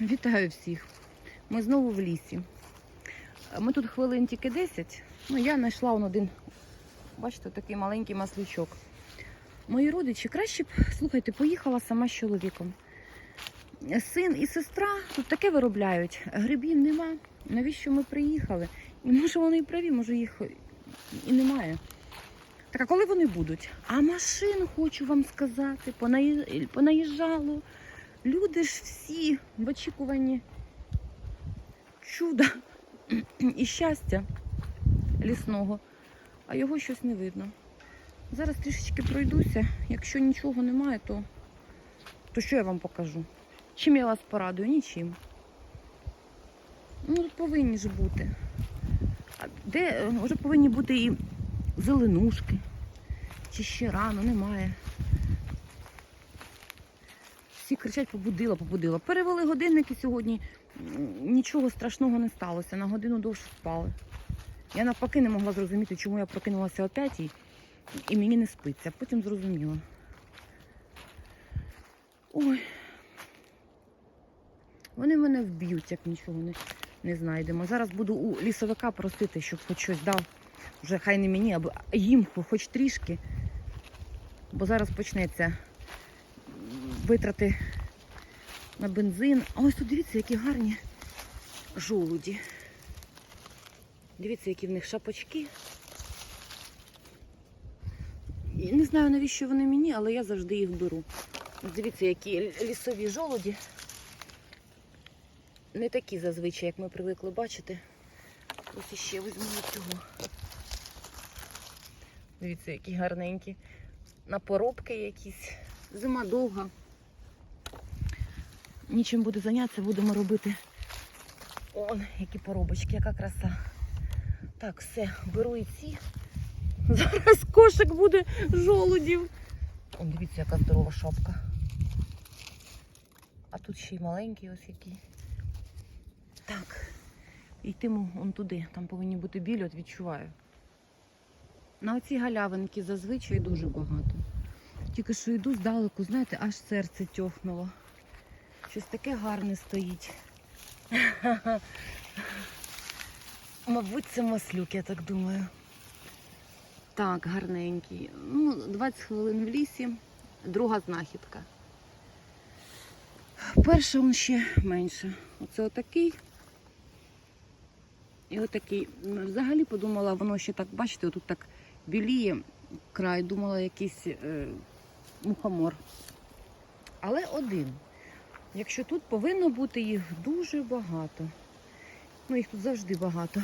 Вітаю всіх. Ми знову в лісі. Ми тут хвилин тільки 10. Ну, я знайшла он один, бачите, такий маленький маслючок. Мої родичі краще б, слухайте, поїхала сама з чоловіком. Син і сестра тут таке виробляють. Грибів нема. Навіщо ми приїхали? І може вони і праві, може їх і немає. Так а коли вони будуть? А машин, хочу вам сказати, понаї- понаїжджало. Люди ж всі в очікуванні чуда і щастя лісного, а його щось не видно. Зараз трішечки пройдуся. Якщо нічого немає, то, то що я вам покажу? Чим я вас порадую? Нічим. Ну, тут повинні ж бути. А де е, вже повинні бути і зеленушки, чи ще рано, немає. Всі кричать, побудила, побудила. Перевели годинники сьогодні. Нічого страшного не сталося. На годину довше спали. Я навпаки не могла зрозуміти, чому я прокинулася о п'ятій і мені не спиться. Потім зрозуміла. Ой. Вони мене вб'ють, як нічого не, не знайдемо. Зараз буду у лісовика просити, щоб хоч щось дав. Вже хай не мені, або їм хоч трішки. Бо зараз почнеться витрати на бензин. А ось тут дивіться, які гарні жолуді. Дивіться, які в них шапочки. І не знаю, навіщо вони мені, але я завжди їх беру. Дивіться, які лісові жолуді. Не такі зазвичай, як ми привикли бачити. Ось іще візьму цього. Дивіться, які гарненькі. На поробки якісь. Зима довга. Нічим буде зайнятися, будемо робити. Он, які поробочки, яка краса. Так, все, беру і ці. Зараз кошик буде жолудів. Он, дивіться, яка здорова шапка. А тут ще й маленький ось який. Так. Йтиму он туди. Там повинні бути білі, от відчуваю. На оці галявинки зазвичай дуже багато. Тільки що йду здалеку, знаєте, аж серце тьохнуло. Щось таке гарне стоїть. Мабуть, це маслюк, я так думаю. Так, гарненький. Ну, 20 хвилин в лісі, друга знахідка. Перша он ще менше. Оце отакий. І отакий. Взагалі подумала, воно ще так, бачите, отут так біліє край, думала якийсь е, мухомор. Але один. Якщо тут повинно бути їх дуже багато. Ну, їх тут завжди багато.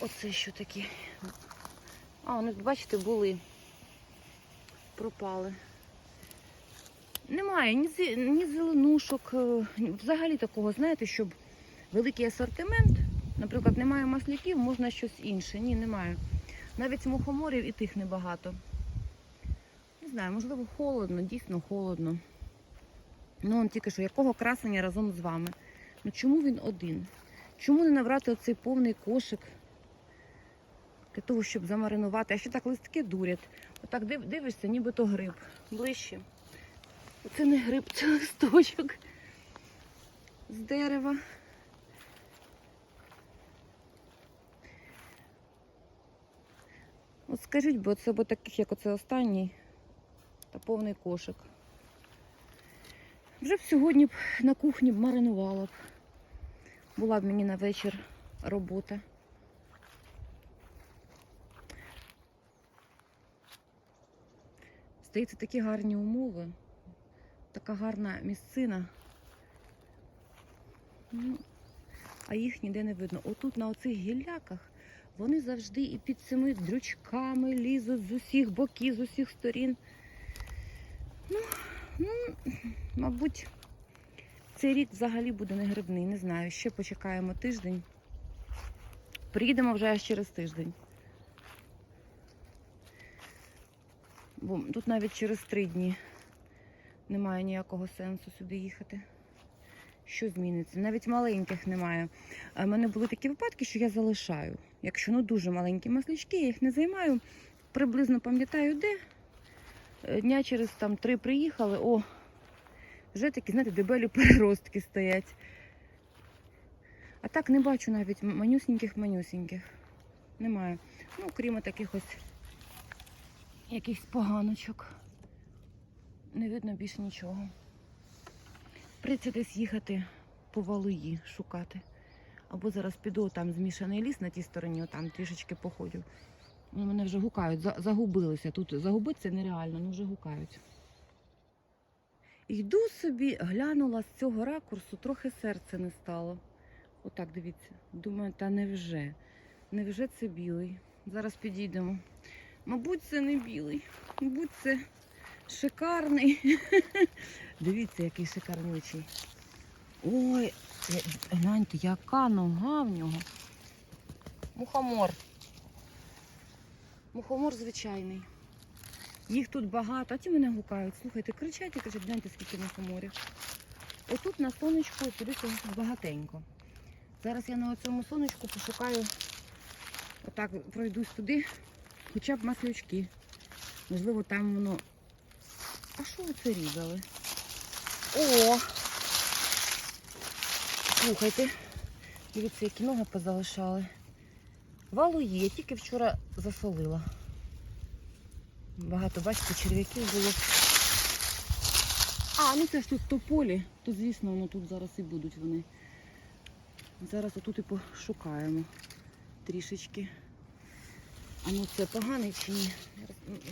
Оце що такі. А, вони, бачите, були. Пропали. Немає ні, ні зеленушок, е, взагалі такого, знаєте, щоб великий асортимент, наприклад, немає масляків, можна щось інше. Ні, немає. Навіть мухоморів і тих небагато. Не знаю, можливо, холодно, дійсно холодно. Ну, он тільки що, якого красення разом з вами. Ну чому він один? Чому не набрати оцей повний кошик для того, щоб замаринувати? А ще так листки дурять. Отак див, дивишся, ніби то гриб. Ближче. Це не гриб, це листочок з дерева. От скажіть, бо це бо таких, як оце останній, та повний кошик. Вже б сьогодні б на кухні б маринувала б. Була б мені на вечір робота. Здається, такі гарні умови, така гарна місцина. Ну, а їх ніде не видно. Отут на оцих гілляках вони завжди і під цими дрючками лізуть з усіх боків, з усіх сторін. Ну, мабуть, цей рік взагалі буде не грибний, не знаю. Ще почекаємо тиждень. Приїдемо вже аж через тиждень. Бо тут навіть через три дні немає ніякого сенсу сюди їхати. Що зміниться? Навіть маленьких немає. У мене були такі випадки, що я залишаю. Якщо ну дуже маленькі маслячки, я їх не займаю. Приблизно пам'ятаю де. Е, Дня через там три приїхали. О, Вже такі, знаєте, дебелі переростки стоять. А так не бачу навіть манюсіньких-манюсіньких. Немає. Ну, крім таких ось якихось поганочок. Не видно більш нічого. Прийдеться десь їхати по валуї шукати. Або зараз піду там змішаний ліс на тій стороні, там трішечки походю. Вони мене вже гукають, за- загубилися. Тут загубитися нереально, ну вже гукають. Йду собі, глянула з цього ракурсу, трохи серце не стало. Отак, дивіться. Думаю, та невже? Невже це білий? Зараз підійдемо. Мабуть, це не білий. Мабуть, це шикарний. Дивіться, який шикарнючий. Ой, е, гляньте, яка нога в нього. Мухомор. Мухомор звичайний. Їх тут багато, а ті мене гукають. Слухайте, кричать і кажуть, гляньте, скільки мухоморів. Отут на сонечку, подивіться, багатенько. Зараз я на цьому сонечку пошукаю, отак пройдусь туди, хоча б маслючки. Можливо, там воно. А що ви це різали? О! Слухайте, дивіться, які ноги позалишали. Валу є, тільки вчора засолила. Багато, бачите, черв'яків було. А, ну це ж тут тополі, то звісно, воно тут зараз і будуть вони. Зараз отут і пошукаємо трішечки. А ну це поганий чи ні?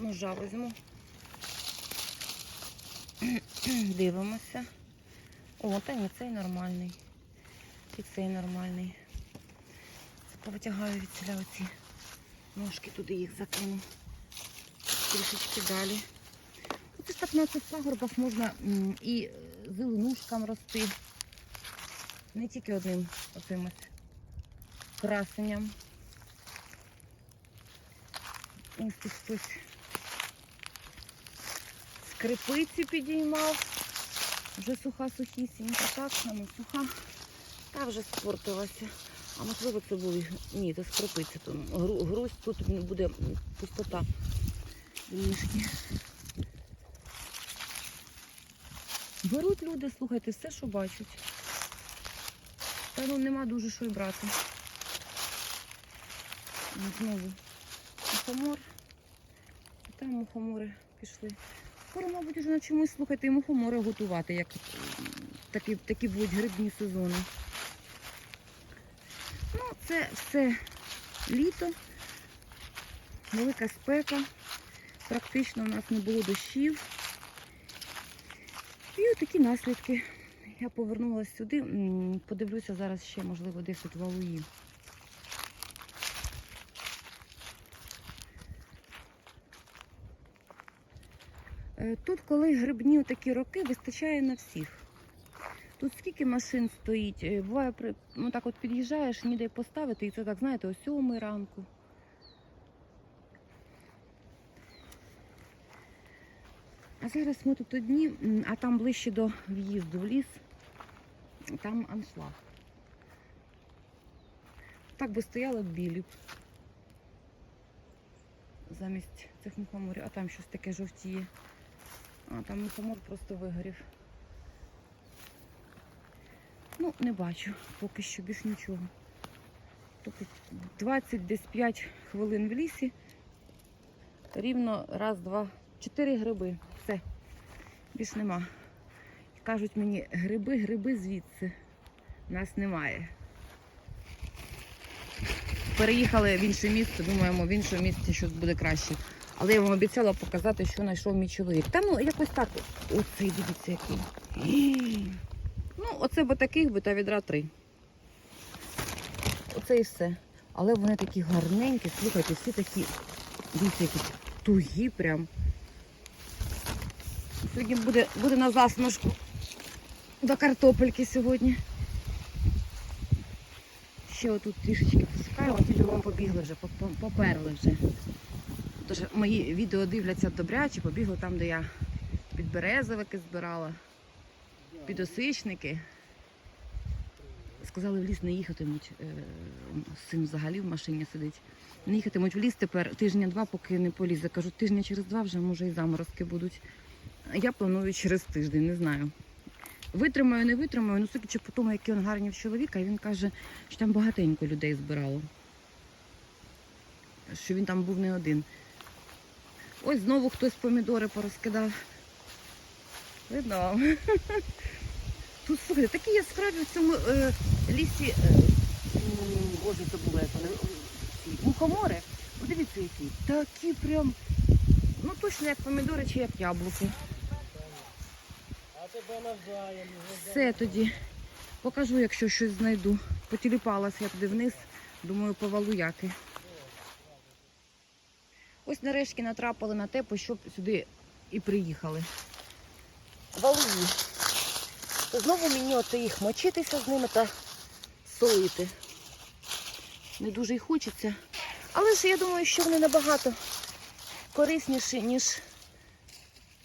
Ножа візьму. Дивимося. О, та ні, цей нормальний. І цей нормальний. Повитягаю від оці ножки, туди їх закину. Трішечки далі. Оце так на цих пагорбах можна і е, зеленушкам рости. Не тільки одним оцим красенням. Ось тут хтось скрипиці підіймав. Вже суха сухісінька, так, ну суха. Та вже спортилася. А можливо це були. Ні, це скрипиці. Тут гру- тут буде пустота. Трішки. Беруть люди, слухайте, все, що бачать. Та ну нема дуже що й брати. Ну, Знову мухомор. І там мухомори пішли. Скоро, мабуть, вже навчимось слухати і мухомори готувати, як такі, такі будуть грибні сезони. Це все літо, велика спека. Практично у нас не було дощів. І отакі наслідки. Я повернулася сюди, подивлюся зараз ще, можливо, десь тут валуї. Е, Тут, коли грибні такі роки, вистачає на всіх. Тут скільки машин стоїть, е, буває, ну так от під'їжджаєш, ніде поставити, і це так, знаєте, о сьомий ранку. А зараз ми тут одні, а там ближче до в'їзду в ліс, там аншлаг. Так би стояли білі. Замість цих мухоморів, а там щось таке жовтіє. А, там мухомор просто вигорів. Ну, не бачу поки що більш нічого. Тобто 20 десь 5 хвилин в лісі. Рівно раз, два, чотири гриби. Все. Більш нема. Кажуть мені, гриби, гриби звідси. Нас немає. Переїхали в інше місце, думаємо, в іншому місці щось буде краще. Але я вам обіцяла показати, що знайшов мій чоловік. Та ну якось так. Оцей, дивіться, який. Ну, оце би таких би та відра три. Оце і все. Але вони такі гарненькі, слухайте, всі такі, дивіться, які тугі прям. Сьогодні буде, буде на засмажку до картопельки сьогодні. Ще отут трішечки пускаю, ті бігом побігли вже, поперли вже. Тож мої відео дивляться добряче, побігли там, де я підберезовики збирала, підосичники. Сказали, в ліс не їхатимуть. е, Син взагалі в машині сидить. Не їхатимуть в ліс тепер тижня-два, поки не полізе. Кажуть, тижня через два вже може і заморозки будуть. Я планую через тиждень, не знаю. витримаю, не витримаю. Ну, судячи по тому, який він гарний в чоловіка, він каже, що там багатенько людей збирало. Що він там був не один. Ось знову хтось помідори порозкидав. Видно вам? Тут слухайте, такі яскраві в цьому е, лісі. Е, боже, це було як Мухомори. Подивіться, які. Такі прям. Ну точно як помідори чи як яблуки. Все тоді. Покажу, якщо щось знайду. Потіліпалася я туди вниз. Думаю, повалу яки. Ось нарешті натрапили на те, по що сюди і приїхали. Валуї. То знову мені оце їх мочитися з ними та солити. Не дуже й хочеться. Але ж я думаю, що вони набагато корисніші, ніж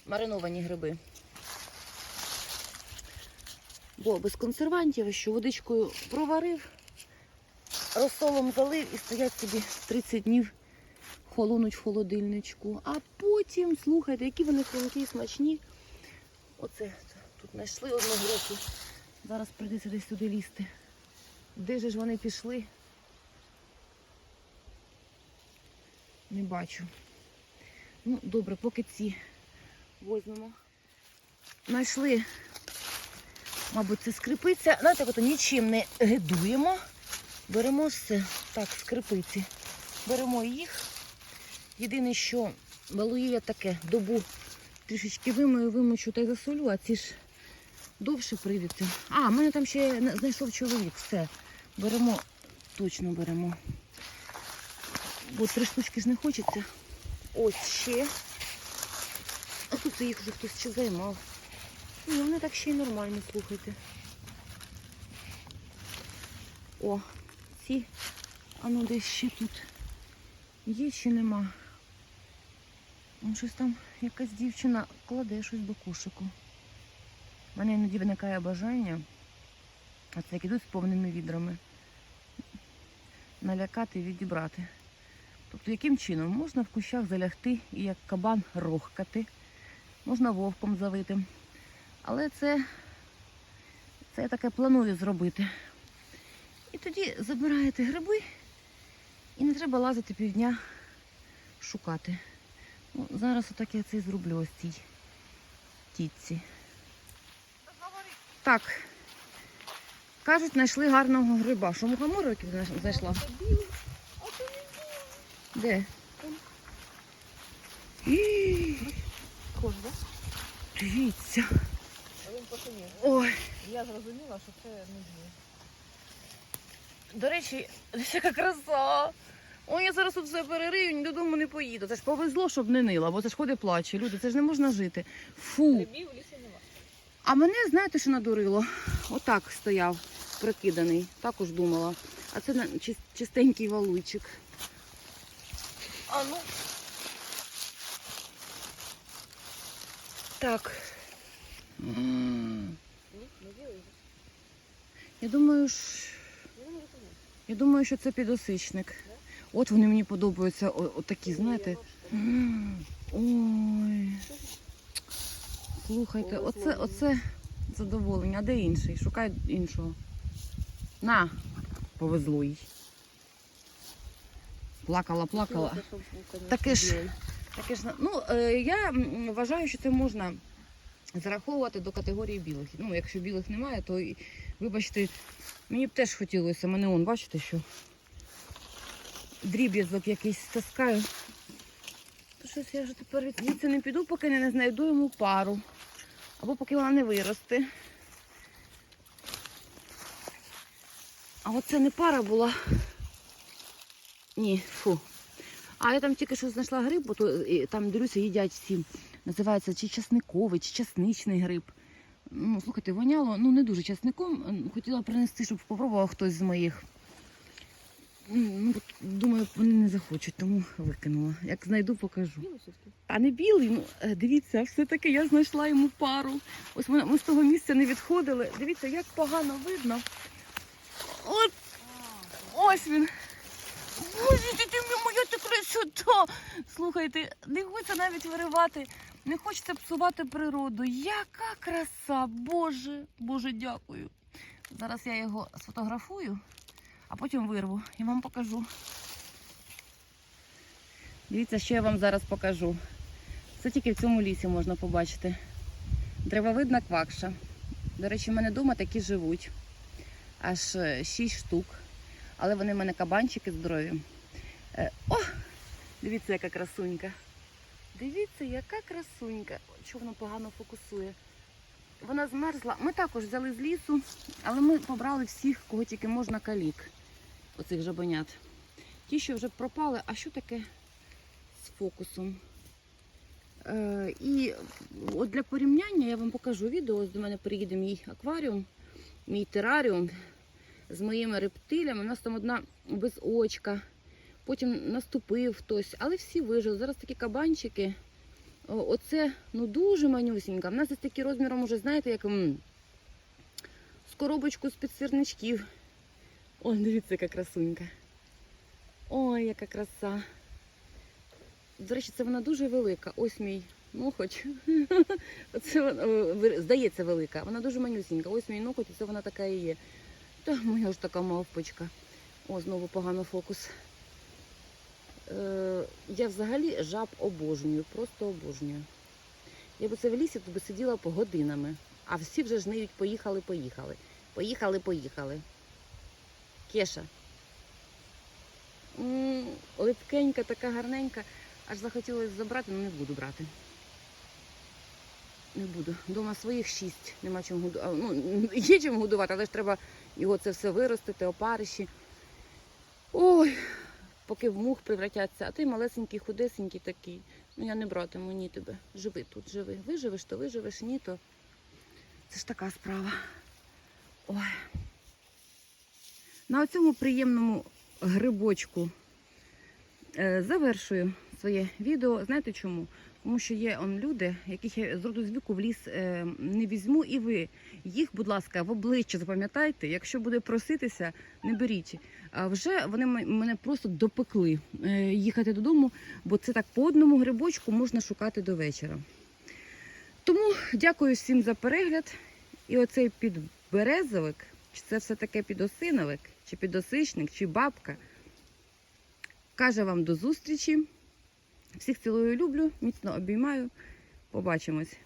мариновані гриби. Бо без консервантів, що водичкою проварив, розсолом залив і стоять собі 30 днів холонуть в холодильничку. А потім, слухайте, які вони хрумкі і смачні. Оце тут знайшли одну групу. Зараз прийдеться десь туди лізти. Де ж вони пішли? Не бачу. Ну, добре, поки ці возьмемо. Знайшли Мабуть, це скрипиця. Знаєте, от нічим не гидуємо. Беремо все. Так, скрипиці. Беремо їх. Єдине, що балуї я таке, добу трішечки вимою, вимочу та й засолю, а ці ж довше прийдеться. А, в мене там ще знайшов чоловік. Все. Беремо, точно беремо. Бо три штучки ж не хочеться. Ось ще. А тут їх вже хтось ще займав. Ні, вони так ще й нормально, слухайте. О, ці, а ну десь ще тут є чи нема. Ну, щось там якась дівчина кладе щось до кошику. У мене іноді виникає бажання, а це як ідуть з повними відрами, налякати і відібрати. Тобто, яким чином можна в кущах залягти і як кабан рохкати, можна вовком завити. Але це, це я таке планую зробити. І тоді забираєте гриби і не треба лазити півдня шукати. Ну, зараз отак я це і зроблю ось цій тітці. Так. Кажуть, знайшли гарного гриба. Що мухоморок знайшла? Де? Дивіться. Ой. Я зрозуміла, що це не зміг. До речі, яка краса. Ой, я зараз тут все перерию, ні додому не поїду. Це ж повезло, щоб не нила, бо це ж ходить плаче. Люди, це ж не можна жити. Фу. А мене, знаєте, що надурило? Отак стояв, прокиданий. Також думала. А це чистенький валуйчик. А ну. Так. Я думаю, ж. Ну. Я думаю, що це підосичник. От вони мені подобаються, отакі, знаєте. Ой. Слухайте, оце, оце задоволення. А де інший? Шукай іншого. На, повезло їй. Плакала, плакала. Ну, конечно, Таке ж. Таке ж, ну, е, я вважаю, що це можна зараховувати до категорії білих. Ну, якщо білих немає, то вибачте, мені б теж хотілося. Мене он, бачите, що дріб'язок якийсь таскаю. То щось я вже тепер звідси не піду, поки не знайду йому пару. Або поки вона не виросте. А оце не пара була. Ні, фу. А я там тільки що знайшла гриб, бо то, і, там дивлюся, їдять всі. Називається чи часниковий, чи часничний гриб. Ну, слухайте, воняло, ну не дуже часником. Хотіла принести, щоб попробував хтось з моїх. Ну, думаю, вони не захочуть, тому викинула. Як знайду, покажу. А не білий, ну е, дивіться, все-таки я знайшла йому пару. Ось ми, ми з того місця не відходили. Дивіться, як погано видно. От ось він. Боже, ти моя ти красота! Слухайте, не хочеться навіть виривати, не хочеться псувати природу. Яка краса! Боже, Боже, дякую. Зараз я його сфотографую, а потім вирву і вам покажу. Дивіться, що я вам зараз покажу. Це тільки в цьому лісі можна побачити. Древовидна квакша. До речі, в мене вдома такі живуть. Аж е, шість штук. Але вони в мене кабанчики здорові. Е, О! Дивіться, яка красунька. Дивіться, яка красунька. Чого воно погано фокусує. Вона змерзла. Ми також взяли з лісу, але ми побрали всіх, кого тільки можна калік. Оцих жабенят. Ті, що вже пропали, а що таке з фокусом? Е, і от для порівняння я вам покажу відео. Ось до мене приїде мій акваріум, мій тераріум з моїми рептилями. У нас там одна без очка, потім наступив хтось, але всі вижили. Зараз такі кабанчики. Оце ну дуже манюсінька. У нас десь такі розміром уже, знаєте, як м, з коробочку з-під сірничків. Ой, дивіться, яка красунька. Ой, яка краса. До речі, це вона дуже велика. Ось мій ноготь. Оце вона, здається велика. Вона дуже манюсінька. Ось мій ноготь, і це вона така і є. Та моя ж така мавпочка. О, знову погано фокус. Е, я взагалі жаб обожнюю, просто обожнюю. Я б це в лісі тут би сиділа по годинами, а всі вже жниють, поїхали, поїхали. Поїхали, поїхали. Кеша. М, Липкенька, така гарненька. Аж захотілося забрати, але не буду брати. Не буду. Дома своїх шість. Нема чим годувати. Ну, є чим годувати, але ж треба його це все виростити, опариші. Ой, поки в мух превратяться, а ти малесенький, худесенький такий. Ну я не братиму, ні тебе. Живи тут, живи. Виживеш, то виживеш, ні, то це ж така справа. Ой. На цьому приємному грибочку е, завершую своє відео. Знаєте чому? Тому що є он люди, яких я з роду з віку в ліс е, не візьму, і ви їх, будь ласка, в обличчя запам'ятайте. Якщо буде проситися, не беріть. А вже вони мене просто допекли е, їхати додому, бо це так по одному грибочку можна шукати до вечора. Тому дякую всім за перегляд. І оцей підберезовик, чи це все таке підосиновик, чи підосичник, чи бабка. Каже вам до зустрічі. Всіх цілую люблю, міцно обіймаю. Побачимось.